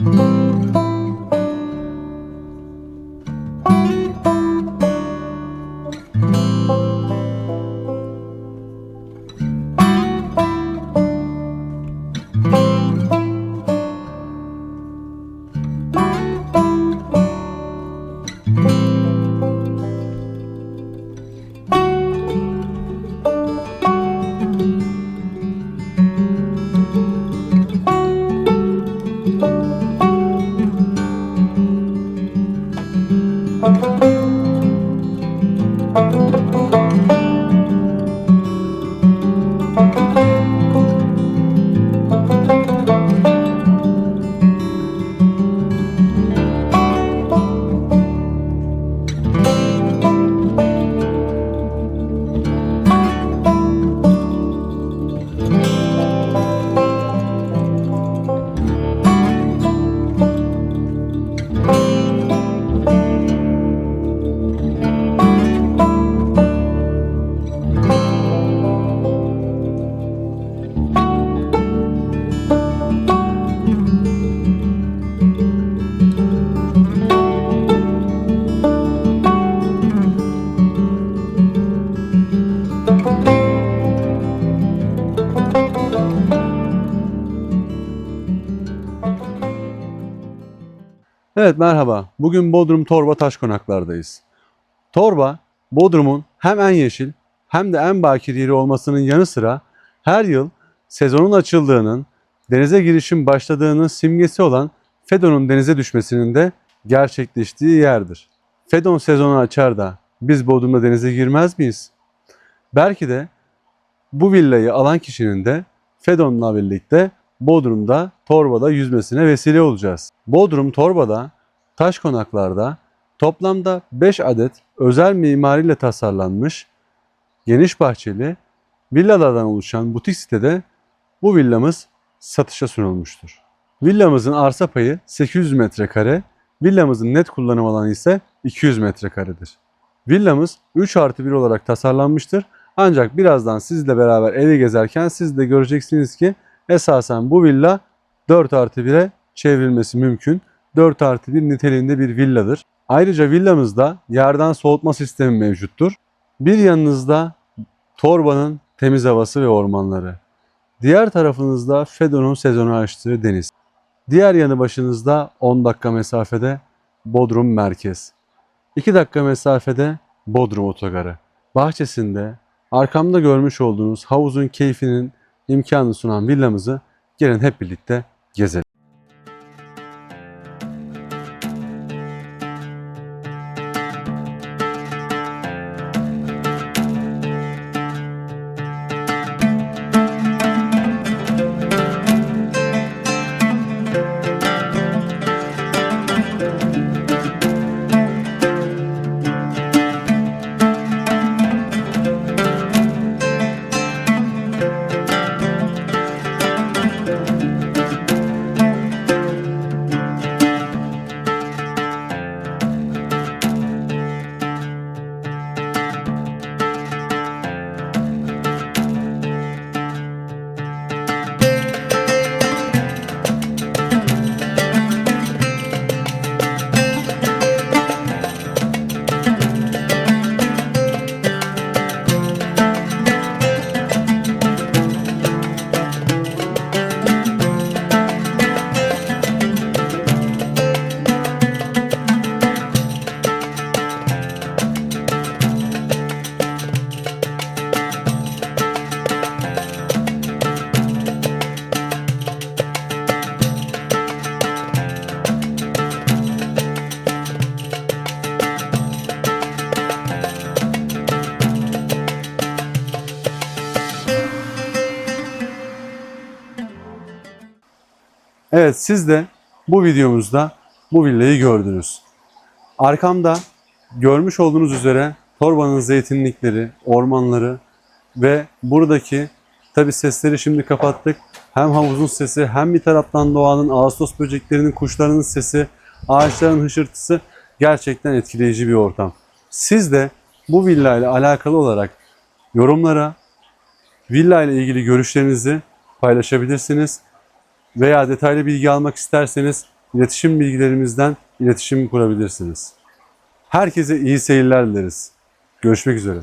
Música Música Evet merhaba. Bugün Bodrum Torba Taş Konaklar'dayız. Torba, Bodrum'un hem en yeşil hem de en bakir yeri olmasının yanı sıra her yıl sezonun açıldığının, denize girişin başladığının simgesi olan Fedon'un denize düşmesinin de gerçekleştiği yerdir. Fedon sezonu açar da biz Bodrum'da denize girmez miyiz? Belki de bu villayı alan kişinin de Fedon'la birlikte Bodrum'da, Torba'da yüzmesine vesile olacağız. Bodrum, Torba'da, taş konaklarda toplamda 5 adet özel mimariyle tasarlanmış, geniş bahçeli villalardan oluşan butik sitede bu villamız satışa sunulmuştur. Villamızın arsa payı 800 metrekare, villamızın net kullanım alanı ise 200 metrekaredir. Villamız 3 artı 1 olarak tasarlanmıştır. Ancak birazdan sizle beraber evi gezerken siz de göreceksiniz ki esasen bu villa 4 artı 1'e çevrilmesi mümkün. 4 artı 1 niteliğinde bir villadır. Ayrıca villamızda yerden soğutma sistemi mevcuttur. Bir yanınızda Torba'nın temiz havası ve ormanları. Diğer tarafınızda Fedon'un sezonu açtığı deniz. Diğer yanı başınızda 10 dakika mesafede Bodrum Merkez. 2 dakika mesafede Bodrum Otogarı. Bahçesinde arkamda görmüş olduğunuz havuzun keyfinin imkanını sunan villamızı gelin hep birlikte gezelim. Evet siz de bu videomuzda bu villayı gördünüz. Arkamda görmüş olduğunuz üzere Torba'nın zeytinlikleri, ormanları ve buradaki tabi sesleri şimdi kapattık. Hem havuzun sesi hem bir taraftan doğanın, ağustos böceklerinin, kuşlarının sesi, ağaçların hışırtısı gerçekten etkileyici bir ortam. Siz de bu villa ile alakalı olarak yorumlara villa ile ilgili görüşlerinizi paylaşabilirsiniz. Veya detaylı bilgi almak isterseniz iletişim bilgilerimizden iletişim kurabilirsiniz. Herkese iyi seyirler dileriz. Görüşmek üzere.